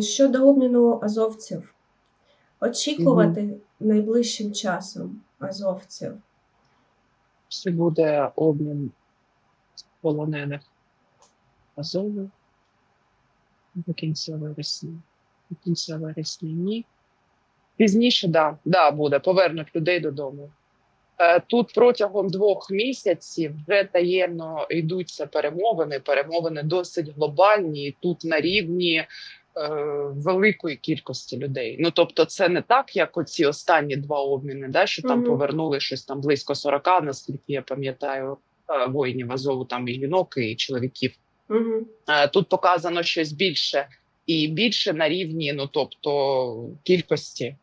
Щодо обміну азовців, очікувати найближчим часом азовців. Чи буде обмін полонених Азову до кінця вересня? До кінця вересня ні. Пізніше, да, да, буде, повернуть людей додому. Е, Тут протягом двох місяців вже таємно йдуться перемовини. Перемовини досить глобальні, тут на рівні великої кількості людей. Ну тобто, це не так, як оці останні два обміни, да, що там Мгм. повернули щось там близько 40, наскільки я пам'ятаю, е, воїнів Азову, там і жінок, і чоловіків. Угу. Е, Тут показано щось більше і більше на рівні, ну тобто кількості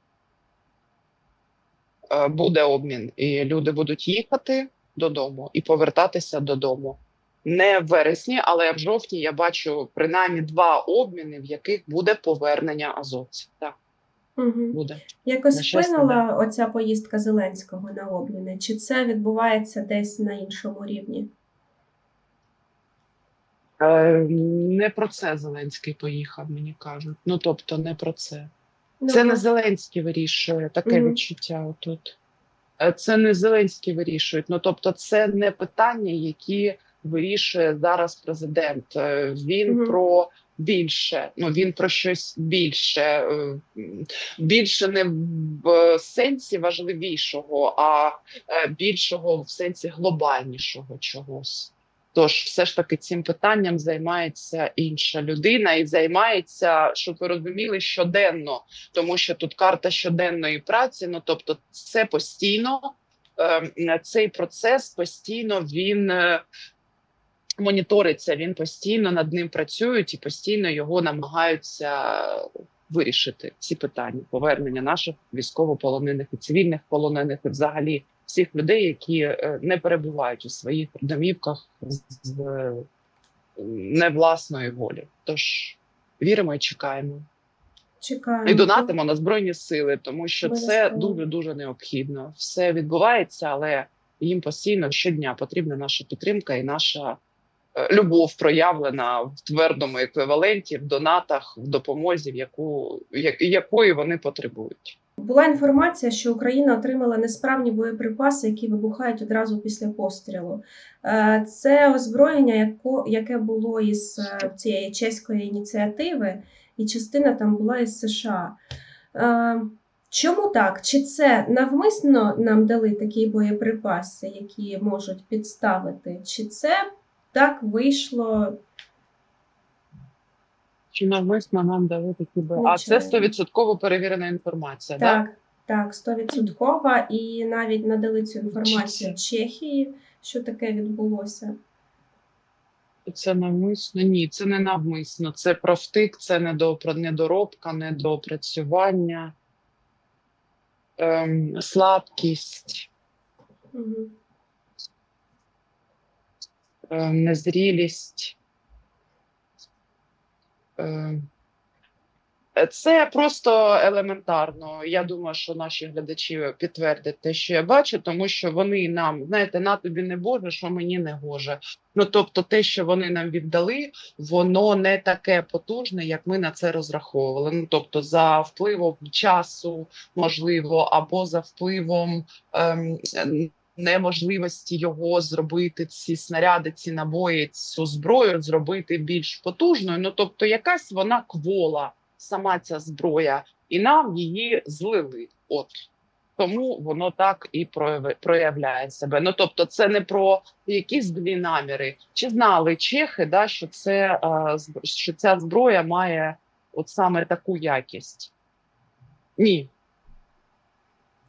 Е, буде обмін, і люди будуть їхати додому і повертатися додому. Не в вересні, але в жовтні я бачу принаймні два обміни, в яких буде повернення азовців. Так, Угу. буде. Якось вплинула оця поїздка Зеленського на обміни? Чи це відбувається десь на іншому рівні? Е, Не про це Зеленський поїхав, мені кажуть. Ну тобто, не про це. Ну, Це не. Зеленський вирішує таке Мгм. відчуття тут. Е, Це не Зеленський вирішує. Ну тобто, це не питання, які вирішує зараз президент. Е, Він Мгм. про більше. Ну він про щось більше, е, більше не в сенсі важливішого, а е, більшого в сенсі глобальнішого чогось. Тож, все ж таки, цим питанням займається інша людина і займається, щоб ви розуміли, щоденно тому що тут карта щоденної праці. Ну тобто, це постійно е, цей процес постійно він моніториться. Він постійно над ним працюють і постійно його намагаються вирішити ці питання повернення наших військовополонених і цивільних полонених, і взагалі всіх людей, які е, не перебувають у своїх домівках з е, не власної волі. Тож віримо і чекаємо. Чекаємо. І донатимо на збройні сили, тому що це дуже дуже необхідно. Все відбувається, але їм постійно щодня потрібна наша підтримка і наша любов проявлена в твердому еквіваленті, в донатах, в допомозі, в яку якої вони потребують. Була інформація, що Україна отримала несправні боєприпаси, які вибухають одразу після пострілу. Е, Це озброєння, яке було із е, цієї чеської ініціативи, і частина там була із США. Е, Чому так? Чи це навмисно нам дали такі боєприпаси, які можуть підставити? Чи це так вийшло? Чи навмисно нам дали такі бо- А це стовідсотково перевірена інформація. Так? Так, так, стовідсоткова, і навіть надали цю інформацію Чехії, що таке відбулося. Це навмисно? Ні, це не навмисно. Це профтик, це недоробка, недоопрацювання, ем, слабкість, Угу. Ем, незрілість. Ем, е, Це просто елементарно. Я думаю, що наші глядачі підтвердять те, що я бачу, тому що вони нам, знаєте, на тобі не Боже, що мені не гоже. Ну тобто, те, що вони нам віддали, воно не таке потужне, як ми на це розраховували. Ну тобто, за впливом часу, можливо, або за впливом ем, неможливості його зробити, ці снаряди, ці набої, цю зброю зробити більш потужною. Ну тобто, якась вона квола, сама ця зброя, і нам її злили. От тому воно так і проявляє себе. Ну тобто, це не про якісь злі наміри. Чи знали чехи, да, що це що ця зброя має от саме таку якість? Ні,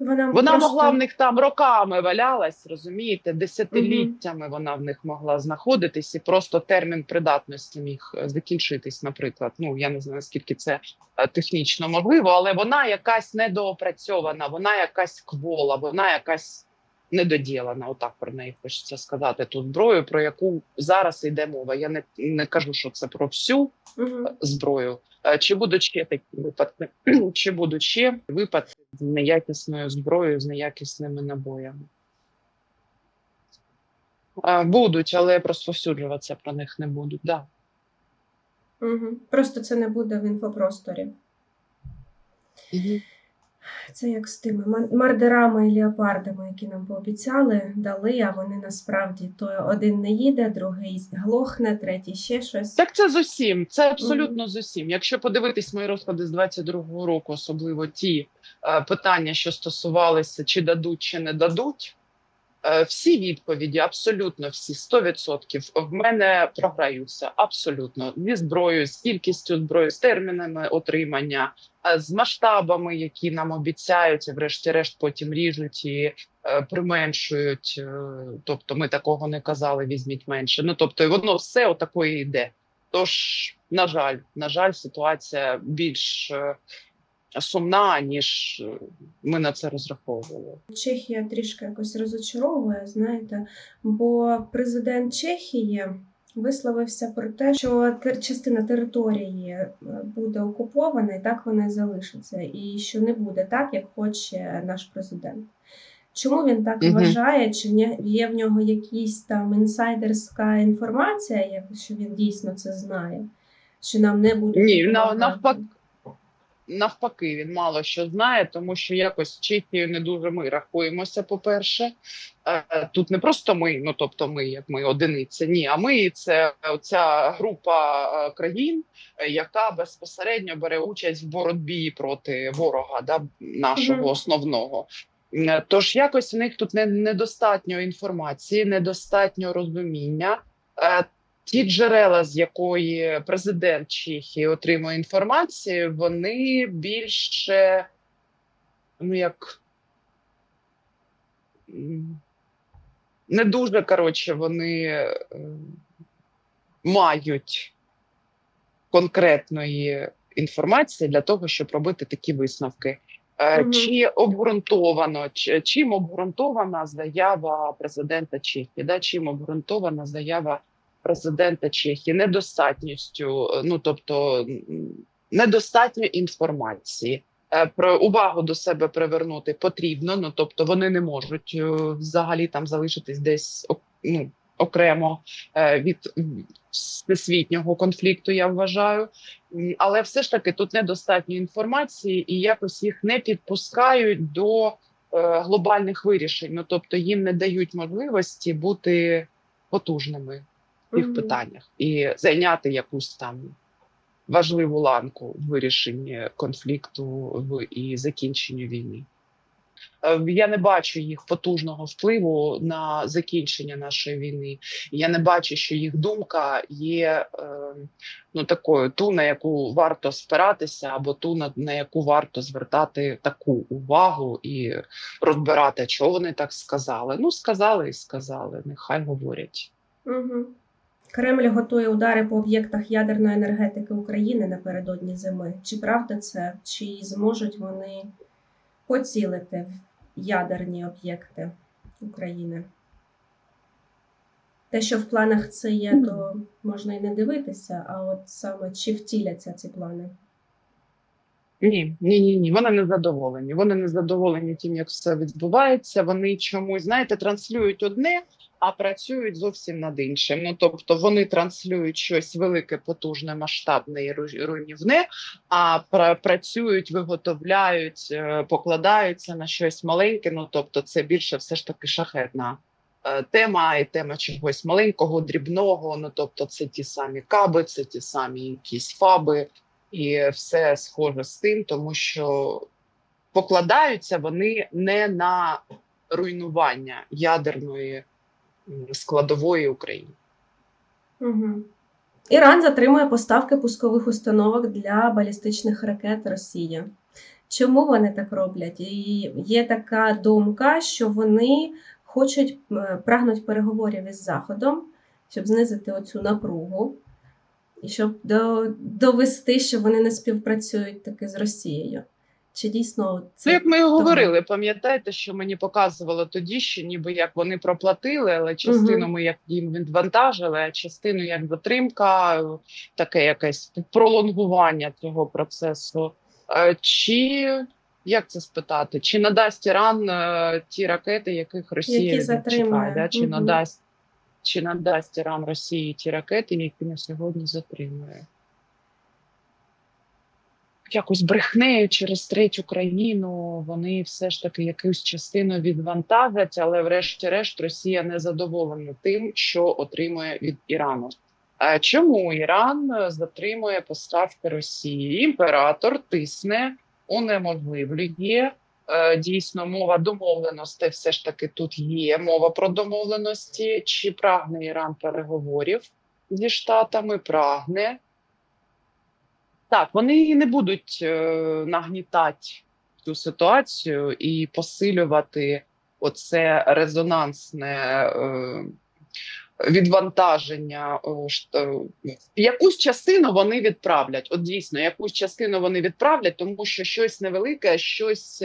Вона, вона просто- могла в них там роками валялась, розумієте, десятиліттями вона в них могла знаходитись, і просто термін придатності міг е, закінчитись, наприклад. Ну я не знаю наскільки це е, технічно можливо, але вона якась недоопрацьована, вона якась квола, вона якась недоділана. Отак про неї хочеться сказати. Ту зброю, про яку зараз йде мова. Я не, не кажу, що це про всю Мгм. зброю. Е, Чи будуть ще такі випадки? Чи будуть ще випадки з неякісною зброєю, з неякісними набоями? Е, Будуть, але розповсюджуватися про них не будуть. Да. Угу. Просто це не буде в інфопросторі. Це як з тими мардерами і леопардами, які нам пообіцяли, дали, а вони насправді то один не їде, другий глохне, третій ще щось. Так це з усім, це абсолютно з усім. Якщо подивитись мої розклади з 22-го року, особливо ті е, питання, що стосувалися чи дадуть, чи не дадуть, всі відповіді, абсолютно всі 100% в мене програються. Абсолютно зі зброєю, з кількістю зброї, з термінами отримання, е, з масштабами, які нам обіцяють, і врешті-решт потім ріжуть і е, применшують. е, Тобто, ми такого не казали, візьміть менше. Ну тобто, воно все отакої йде. Тож, на жаль, на жаль, ситуація більш е, сумна, ніж е, ми на це розраховували. Чехія трішки якось розочаровує, знаєте, бо президент Чехії висловився про те, що частина території е, буде окупована, і так вона і залишиться, і що не буде так, як хоче наш президент. Чому він так Мгм. вважає? Чи є в нього якась там інсайдерська інформація, що він дійсно це знає? Що нам не буде Ні, навпаки. Навпаки, він мало що знає, тому що якось з Чехією не дуже ми рахуємося. По-перше, Е, тут не просто ми, ну тобто ми, як ми одиниця, ні, а ми це ця група е, країн, е, яка безпосередньо бере участь в боротьбі проти ворога, да, нашого Мгм. основного. Е, Тож якось в них тут не, недостатньо інформації, недостатньо розуміння. Ті джерела, з якої президент Чехії отримує інформацію, вони більше ну як не дуже коротше, вони е, мають конкретної інформації для того, щоб робити такі висновки. Мгм. Чи обґрунтовано, чи- чим обґрунтована заява президента Чехії? Да? Чим обґрунтована заява президента Чехії? Недостатньостю, е, ну тобто недостатньо інформації. Е, Про увагу до себе привернути потрібно. Ну тобто вони не можуть е, взагалі там залишитись десь ну, окремо від всесвітнього конфлікту. Я вважаю, але все ж таки тут недостатньо інформації, і якось їх не підпускають до глобальних вирішень. Ну тобто їм не дають можливості бути потужними в питаннях і зайняти якусь там важливу ланку в вирішенні конфлікту і закінченню війни. Е, Я не бачу їх потужного впливу на закінчення нашої війни. Я не бачу, що їх думка є е, ну такою, ту, на яку варто спиратися, або ту, на, на яку варто звертати таку увагу і розбирати, чого вони так сказали. Ну, сказали і сказали, нехай говорять. Угу. Кремль готує удари по об'єктах ядерної енергетики України напередодні зими. Чи правда це? Чи зможуть вони поцілити в ядерні об'єкти України? Те, що в планах це є, то можна і не дивитися, а от саме чи втіляться ці плани? Ні, ні, ні, ні. Вони не задоволені. Вони не задоволені тим, як все відбувається. Вони чомусь, знаєте, транслюють одне, а працюють зовсім над іншим. Ну тобто вони транслюють щось велике, потужне, масштабне і руйнівне, а пра- працюють, виготовляють, е, покладаються на щось маленьке. Ну тобто, це більше все ж таки шахетна. е, Тема і тема чогось маленького, дрібного. Ну тобто, це ті самі каби, це ті самі якісь фаби, і все схоже з тим, тому що покладаються вони не на руйнування ядерної складової України. Угу. Іран затримує поставки пускових установок для балістичних ракет Росії. Чому вони так роблять? І є така думка, що вони хочуть прагнуть переговорів із Заходом, щоб знизити оцю напругу, і щоб до, довести, що вони не співпрацюють таки з Росією. Чи дійсно це Це як ми і говорили, пам'ятаєте, що мені показувало тоді, що ніби як вони проплатили, але частину Мгм. ми як їм відвантажили, а частину як затримка, таке якесь пролонгування цього процесу. Е, Чи як це спитати? Чи надасть Іран е, ті ракети, яких Росія Які від чекає? Да? Чи Мгм. надасть чи надасть Іран Росії ті ракети, які на сьогодні затримує? якось брехнею через третю країну вони все ж таки якусь частину відвантажать, але врешті-решт Росія не задоволена тим, що отримує від Ірану. А чому Іран затримує поставки Росії? Імператор тисне, унеможливлює. Е, Дійсно, мова домовленостей все ж таки тут є. Мова про домовленості. Чи прагне Іран переговорів зі Штатами? Прагне. Так, вони не будуть е, нагнітати цю ситуацію і посилювати оце резонансне е, відвантаження. якусь частину вони відправлять. От дійсно, якусь частину вони відправлять, тому що щось невелике, щось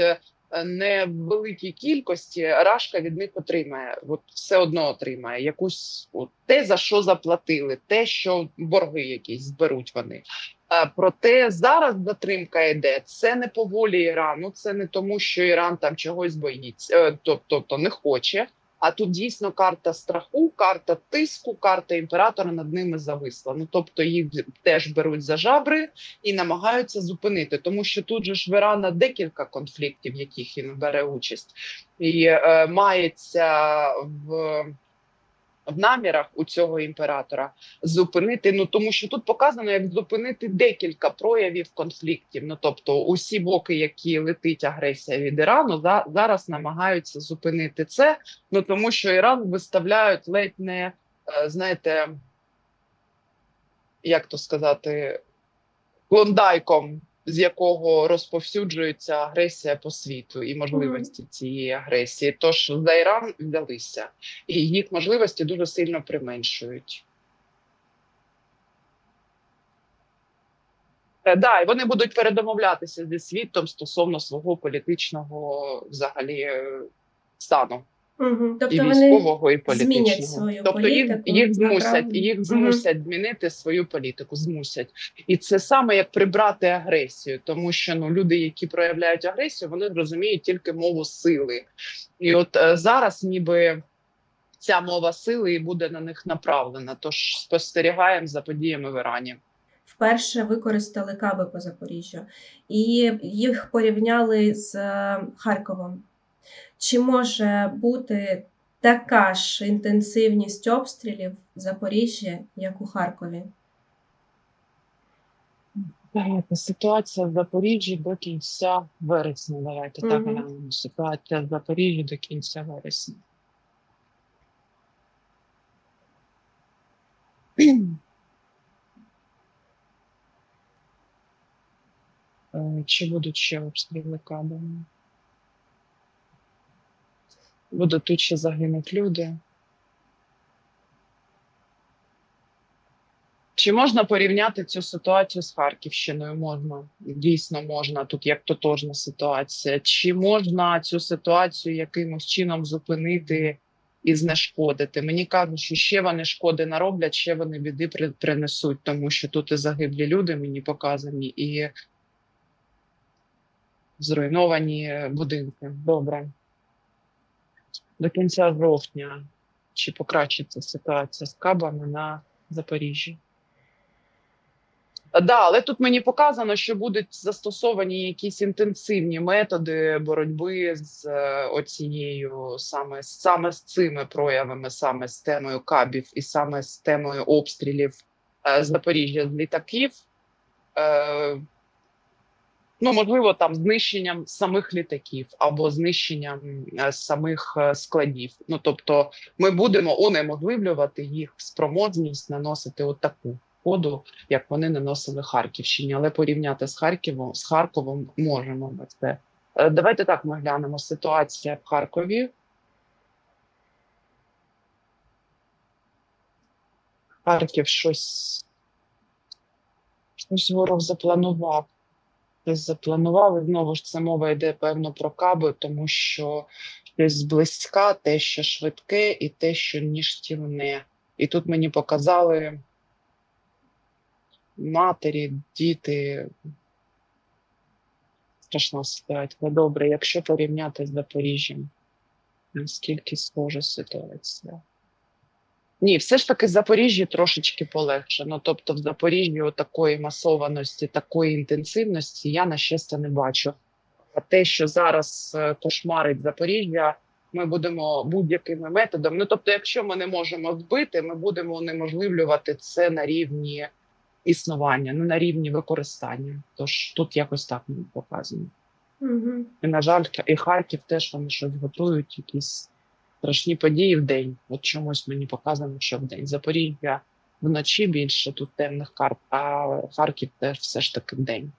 е, не в великій кількості Рашка від них отримає. От все одно отримає якусь от, те, за що заплатили, те, що борги якісь зберуть вони. Проте зараз затримка йде. Це не по волі Ірану, це не тому, що Іран там чогось боїться, е, тоб- тобто не хоче. А тут дійсно карта страху, карта тиску, карта імператора над ними зависла. Ну тобто їх теж беруть за жабри і намагаються зупинити, тому що тут же ж в Ірана декілька конфліктів, в яких він бере участь, і е, мається в. В намірах у цього імператора зупинити. Ну тому що тут показано, як зупинити декілька проявів конфліктів. Ну тобто, усі боки, які летить агресія від Ірану, за, зараз намагаються зупинити це. Ну тому що Іран виставляють ледь не е, знаєте, як то сказати, клондайком, з якого розповсюджується агресія по світу і можливості цієї агресії. Тож за Іран взялися, і їх можливості дуже сильно применшують. Е, Да, і вони будуть передомовлятися зі світом стосовно свого політичного взагалі е, стану Угу. Тобто і вони військового, і змінять політичного. свою тобто їх, політику, їх змусять, їх змусять змінити свою політику, змусять. І це саме як прибрати агресію, тому що ну люди, які проявляють агресію, вони розуміють тільки мову сили. І от е, зараз, ніби ця мова сили і буде на них направлена. Тож спостерігаємо за подіями в Ірані. вперше використали каби по Запоріжжю, і їх порівняли з е, Харковом. Чи може бути така ж інтенсивність обстрілів в Запоріжжі, як у Харкові? Ситуація в Запоріжжі до кінця вересня. Давайте так глянемо. Ситуація в Запоріжжі до кінця вересня. Е, Чи будуть ще обстріли кабами? Будуть тут ще загинуть люди. Чи можна порівняти цю ситуацію з Харківщиною? Можна, дійсно можна. Тут як тотожна ситуація. Чи можна цю ситуацію якимось чином зупинити і знешкодити? Мені кажуть, що ще вони шкоди нароблять, ще вони біди принесуть, тому що тут і загиблі люди мені показані, і зруйновані будинки. Добре. До кінця жовтня чи покращиться ситуація з кабами на Запоріжжі? Да, але тут мені показано, що будуть застосовані якісь інтенсивні методи боротьби з е, оцією саме саме з цими проявами, саме з темою кабів і саме з темою обстрілів е, Запоріжжя з літаків. Ну, можливо, там знищенням самих літаків або знищенням е, самих е, складів. Ну тобто, ми будемо унеможливлювати їх спроможність наносити отаку шкоду, як вони наносили Харківщині, але порівняти з Харковом з Харковом можемо ми це. Е, Давайте так ми глянемо. Ситуація в Харкові. Харків щось, щось ворог запланував. Щось запланував, і знову ж це мова йде певно про каби, тому що щось зблизька, те, що швидке, і те, що ніштівне. І тут мені показали матері, діти. Страшна ситуація. Добре, якщо порівняти з Запоріжжям, наскільки схожа ситуація? Ні, все ж таки Запоріжжі трошечки полегшено. Тобто, в Запоріжжі такої масованості, такої інтенсивності я на щастя не бачу. А те, що зараз е, кошмарить Запоріжжя, ми будемо будь-якими методами. Ну тобто, якщо ми не можемо вбити, ми будемо унеможливлювати це на рівні існування, не на рівні використання. Тож тут якось так мені показано. Угу. І, на жаль, і Харків теж вони щось готують, якісь страшні події в день. От чомусь мені показано, що в день Запоріжжя вночі більше тут темних карт, а Харків теж все ж таки в день.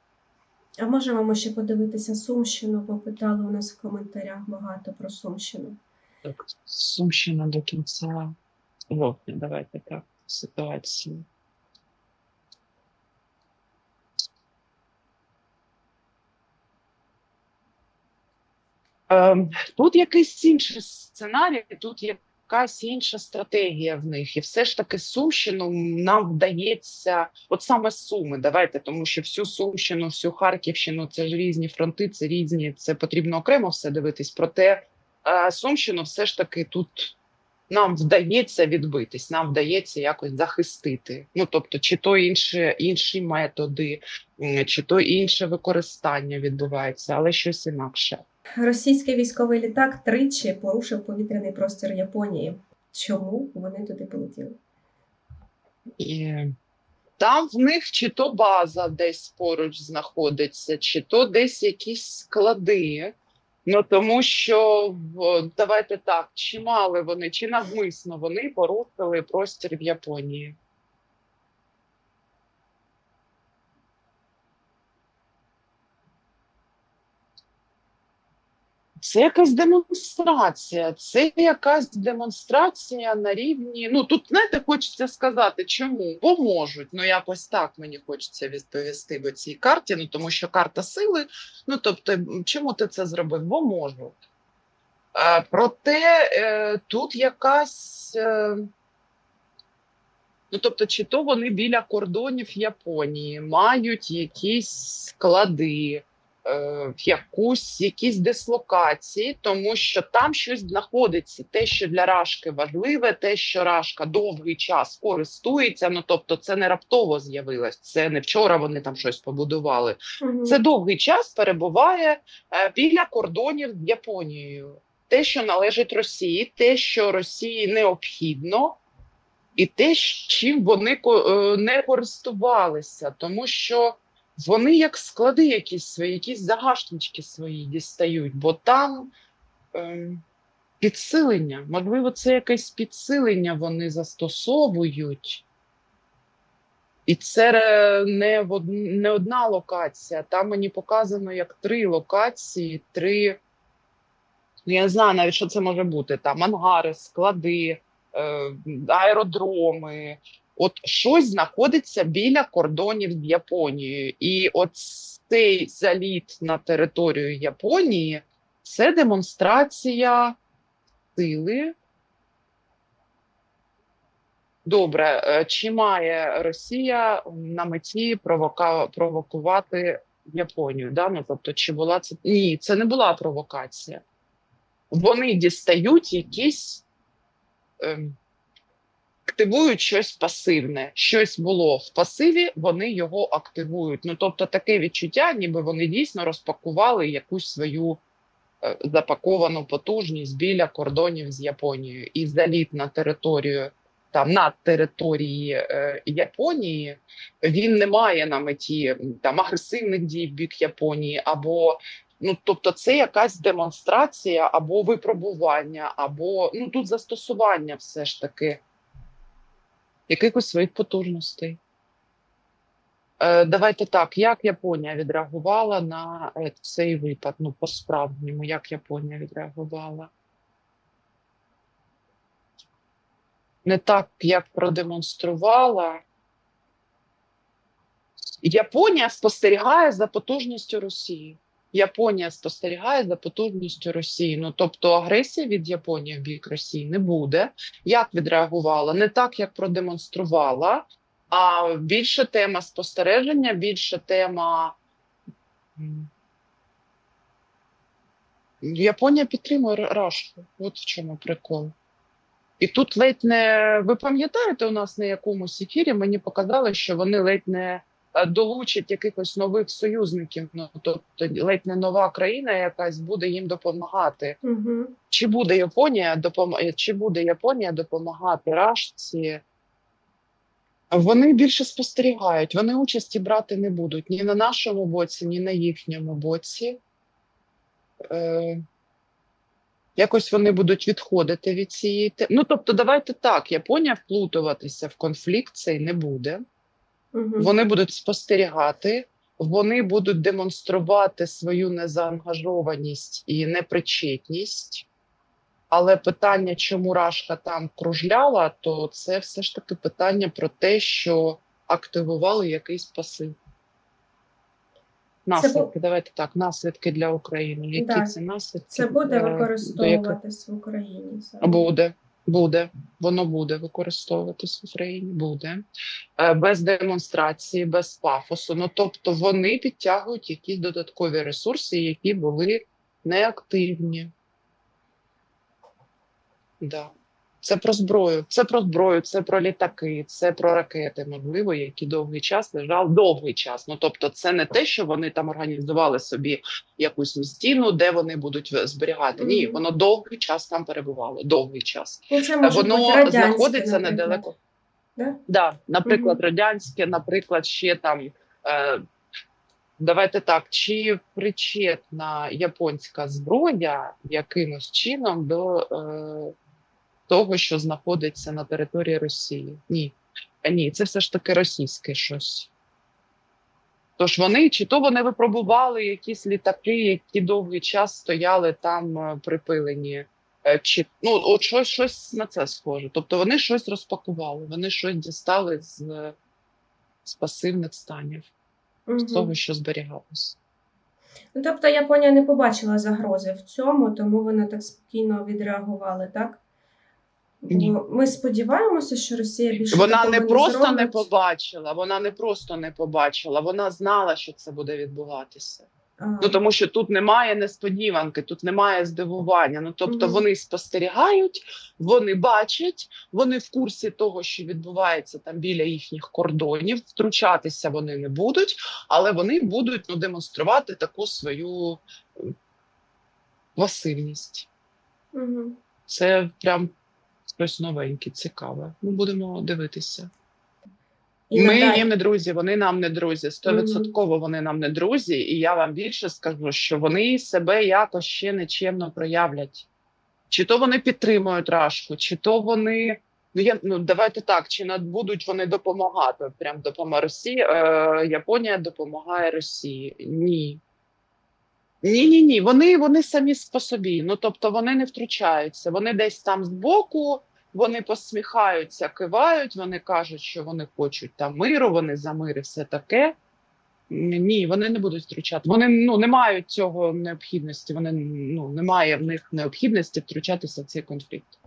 А можемо ми ще подивитися Сумщину, бо питали у нас в коментарях багато про Сумщину. Так, Сумщина до кінця жовтня. Давайте так. Ситуацію. Тут якийсь інший сценарій, тут якась інша стратегія в них. І все ж таки Сумщину нам вдається, от саме Суми, давайте, тому що всю Сумщину, всю Харківщину це ж різні фронти, це різні, це потрібно окремо все дивитись. Проте е, Сумщину все ж таки тут нам вдається відбитись, нам вдається якось захистити. Ну тобто, чи то інші, інші методи, чи то інше використання відбувається, але щось інакше. Російський військовий літак тричі порушив повітряний простір Японії. Чому вони туди полетіли? Там в них чи то база десь поруч знаходиться, чи то десь якісь склади. Ну тому що давайте так, чи мали вони, чи навмисно вони порушили простір в Японії. Це якась демонстрація. Це якась демонстрація на рівні. Ну тут знаєте, хочеться сказати, чому? Бо можуть. Ну якось так мені хочеться відповісти по цій карті. Ну тому що карта сили. Ну тобто, чому ти це зробив? Бо можу. Е, проте е, тут якась. Е, Ну, тобто, чи то вони біля кордонів Японії мають якісь склади, е, якусь, якісь дислокації, тому що там щось знаходиться. Те, що для Рашки важливе, те, що Рашка довгий час користується. Ну тобто, це не раптово з'явилось. Це не вчора вони там щось побудували. Мгм. Це довгий час перебуває е, біля кордонів з Японією. Те, що належить Росії, те, що Росії необхідно, і те, чим вони е, не користувалися, тому що вони як склади якісь свої, якісь загашнички свої дістають, бо там ем, підсилення, можливо, це якесь підсилення вони застосовують. І це не, од- не одна локація. Там мені показано як три локації, три. Ну, я не знаю навіть, що це може бути. Там ангари, склади, е, аеродроми. От щось знаходиться біля кордонів з Японією. І от цей заліт на територію Японії це демонстрація сили. Добре, е, чи має Росія на меті провока... провокувати Японію? Да? Ну, тобто, чи була це ні, це не була провокація. Вони дістають якісь ем, активують щось пасивне. Щось було в пасиві, вони його активують. Ну тобто, таке відчуття, ніби вони дійсно розпакували якусь свою е, запаковану потужність біля кордонів з Японією і заліт на територію. Там на території е, Японії він не має на меті там агресивних дій в бік Японії, або ну тобто, це якась демонстрація, або випробування, або ну тут застосування все ж таки якихось своїх потужностей. Е, давайте так, як Японія відреагувала на е, цей випад? Ну, по-справжньому, як Японія відреагувала? Не так, як продемонструвала. Японія спостерігає за потужністю Росії. Японія спостерігає за потужністю Росії. Ну тобто агресія від Японії в бік Росії не буде. Як відреагувала? Не так, як продемонструвала, а більше тема спостереження, більше тема. Японія підтримує Р- Рашу. От в чому прикол. І тут ледь не ви пам'ятаєте, у нас на якомусь ефірі мені показали, що вони ледь не е, долучать якихось нових союзників. Ну тобто ледь не нова країна якась буде їм допомагати. Угу. Чи буде Японія допом... чи буде Японія допомагати Рашці? Вони більше спостерігають, вони участі брати не будуть ні на нашому боці, ні на їхньому боці. Е... Якось вони будуть відходити від цієї теми. Ну, тобто, давайте так: Японія вплутуватися в конфлікт цей не буде. Угу. Вони будуть спостерігати, вони будуть демонструвати свою незаангажованість і непричетність. Але питання, чому Рашка там кружляла, то це все ж таки питання про те, що активували якийсь пасив. Наслідки, давайте так, наслідки для України. Які Так. це наслідки? Це буде використовуватись в Україні. зараз. Буде, буде, воно буде використовуватись в Україні. Буде Е, без демонстрації, без пафосу. Ну тобто вони підтягують якісь додаткові ресурси, які були неактивні. Да. Це про зброю, це про зброю, це про літаки, це про ракети, можливо, які довгий час лежали довгий час. Ну тобто, це не те, що вони там організували собі якусь містіну, де вони будуть зберігати. Ні, воно довгий час там перебувало. Довгий час. Це Воно знаходиться недалеко. Да? Да, наприклад, радянське, наприклад, ще там. Е, давайте так, чи причетна японська зброя якимось чином до е, того, що знаходиться на території Росії? Ні. Е, Ні, це все ж таки російське щось. Тож вони чи то вони випробували якісь літаки, які довгий час стояли там е, припилені. Е, Чи ну от щось, щось на це схоже. Тобто вони щось розпакували, вони щось дістали з, з пасивних станів, з того, що зберігалось. Ну, тобто Японія не побачила загрози в цьому, тому вона так спокійно відреагувала, так? Ні. Ми сподіваємося, що Росія більше Вона не просто не побачила, вона не просто не побачила, вона знала, що це буде відбуватися. А, Ну тому що тут немає несподіванки, тут немає здивування. Ну тобто Мгм. вони спостерігають, вони бачать, вони в курсі того, що відбувається там біля їхніх кордонів. Втручатися вони не будуть, але вони будуть ну, демонструвати таку свою пасивність. Мгм. Це прям щось новеньке, цікаве. Ми будемо дивитися. І Ми їм не друзі, вони нам не друзі. Стовідсотково вони нам не друзі, і я вам більше скажу, що вони себе якось ще нечемно проявлять. Чи то вони підтримують Рашку, чи то вони. Ну, я, ну давайте так, чи будуть вони допомагати? Прям допомога Росії. Е, Японія допомагає Росії. Ні. Ні, ні, ні. Вони, вони самі по собі. Ну тобто вони не втручаються. Вони десь там збоку, вони посміхаються, кивають, вони кажуть, що вони хочуть там миру, вони за мир і все таке. Ні, вони не будуть втручати. Вони ну не мають цього необхідності. Вони ну немає в них необхідності втручатися в цей конфлікт.